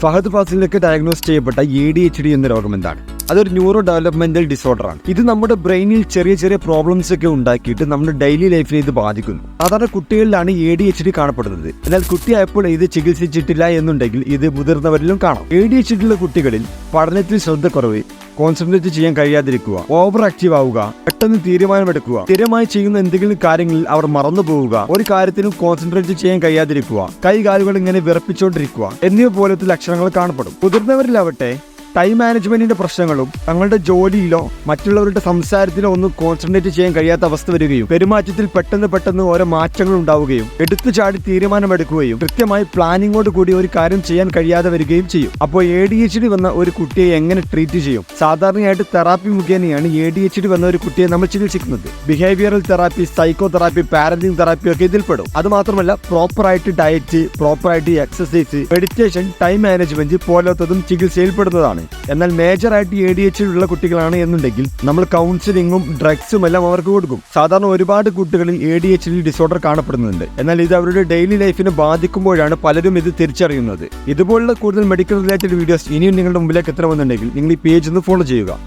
ഫഹദ് ഫാസിലിനൊക്കെ ഡയഗ്നോസ് ചെയ്യപ്പെട്ട A D H D എന്ന രോഗം എന്താണ്? അതൊരു ന്യൂറോ ഡെവലപ്മെന്റൽ ഡിസോർഡർ ആണ്. ഇത് നമ്മുടെ ബ്രെയിനിൽ ചെറിയ ചെറിയ പ്രോബ്ലംസ് ഒക്കെ ഉണ്ടാക്കിയിട്ട് നമ്മുടെ ഡെയിലി ലൈഫിനെ ഇത് ബാധിക്കുന്നു. സാധാരണ കുട്ടികളിലാണ് എ ഡി എച്ച് ഡി കാണപ്പെടുന്നത്. എന്നാൽ കുട്ടിയായപ്പോൾ ഇത് ചികിത്സിച്ചിട്ടില്ല എന്നുണ്ടെങ്കിൽ ഇത് മുതിർന്നവരിലും കാണാം. എ ഡി എച്ച് ഡി ഉള്ള കുട്ടികളിൽ പഠനത്തിൽ ശ്രദ്ധക്കുറവ് കോൺസെൻട്രേറ്റ് ചെയ്യാൻ കഴിയാതിരിക്കുക. ഓവർ ആക്റ്റീവ് ആവുക. പെട്ടെന്ന് തീരുമാനമെടുക്കുക. സ്ഥിരമായി ചെയ്യുന്ന എന്തെങ്കിലും കാര്യങ്ങളിൽ അവർ മറന്നു പോവുക. ഒരു കാര്യത്തിലും കോൺസെൻട്രേറ്റ് ചെയ്യാൻ കഴിയാതിരിക്കുക. കൈകാലുകൾ ഇങ്ങനെ വിറപ്പിച്ചുകൊണ്ടിരിക്കുക എന്നിവ പോലത്തെ ലക്ഷണങ്ങൾ കാണപ്പെടും. മുതിർന്നവരിലാവട്ടെ ടൈം മാനേജ്മെന്റിന്റെ പ്രശ്നങ്ങളും തങ്ങളുടെ ജോലിയിലോ മറ്റുള്ളവരുടെ സംസാരത്തിലോ ഒന്നും കോൺസെൻട്രേറ്റ് ചെയ്യാൻ കഴിയാത്ത അവസ്ഥ വരികയും പെരുമാറ്റത്തിൽ പെട്ടെന്ന് പെട്ടെന്ന് ഓരോ മാറ്റങ്ങൾ ഉണ്ടാവുകയും എടുത്തു ചാടി തീരുമാനമെടുക്കുകയും കൃത്യമായി പ്ലാനിങ്ങോട് കൂടി ഒരു കാര്യം ചെയ്യാൻ കഴിയാതെ വരികയും ചെയ്യും. അപ്പോൾ എ ഡി എച്ച് ഡി വന്ന ഒരു കുട്ടിയെ എങ്ങനെ ട്രീറ്റ് ചെയ്യും? സാധാരണയായിട്ട് തെറാപ്പി മുഖേനയാണ് എ ഡി എച്ച് ഡി വന്ന ഒരു കുട്ടിയെ നമ്മൾ ചികിത്സിക്കുന്നത്. Behavioural therapy psychotherapy parenting therapy ഒക്കെ ഇതിൽപ്പെടും അത് മാത്രമല്ല പ്രോപ്പറായിട്ട് ഡയറ്റ് പ്രോപ്പർ ആയിട്ട് എക്സസൈസ് മെഡിറ്റേഷൻ ടൈം മാനേജ്മെന്റ് പോലത്തതും ചികിത്സയിൽപ്പെടുന്നതാണ് എന്നാൽ മേജറായിട്ട് എ ഡി എച്ച് ഉള്ള കുട്ടികളാണ് എന്നുണ്ടെങ്കിൽ നമ്മൾ കൗൺസിലിങ്ങും ഡ്രഗ്സും എല്ലാം അവർക്ക് കൊടുക്കും. സാധാരണ ഒരുപാട് കുട്ടികളിൽ എ ഡി എച്ച് ഡിസോർഡർ കാണപ്പെടുന്നുണ്ട്. എന്നാൽ ഇത് അവരുടെ ഡെയിലി ലൈഫിനെ ബാധിക്കുമ്പോഴാണ് പലരും ഇത് തിരിച്ചറിയുന്നത്. ഇതുപോലുള്ള കൂടുതൽ മെഡിക്കൽ റിലേറ്റഡ് വീഡിയോസ് ഇനിയും നിങ്ങളുടെ മുമ്പിലേക്ക് എത്തണമെന്നുണ്ടെങ്കിൽ നിങ്ങൾ ഈ പേജ് ഒന്ന് ഫോളോ ചെയ്യുക.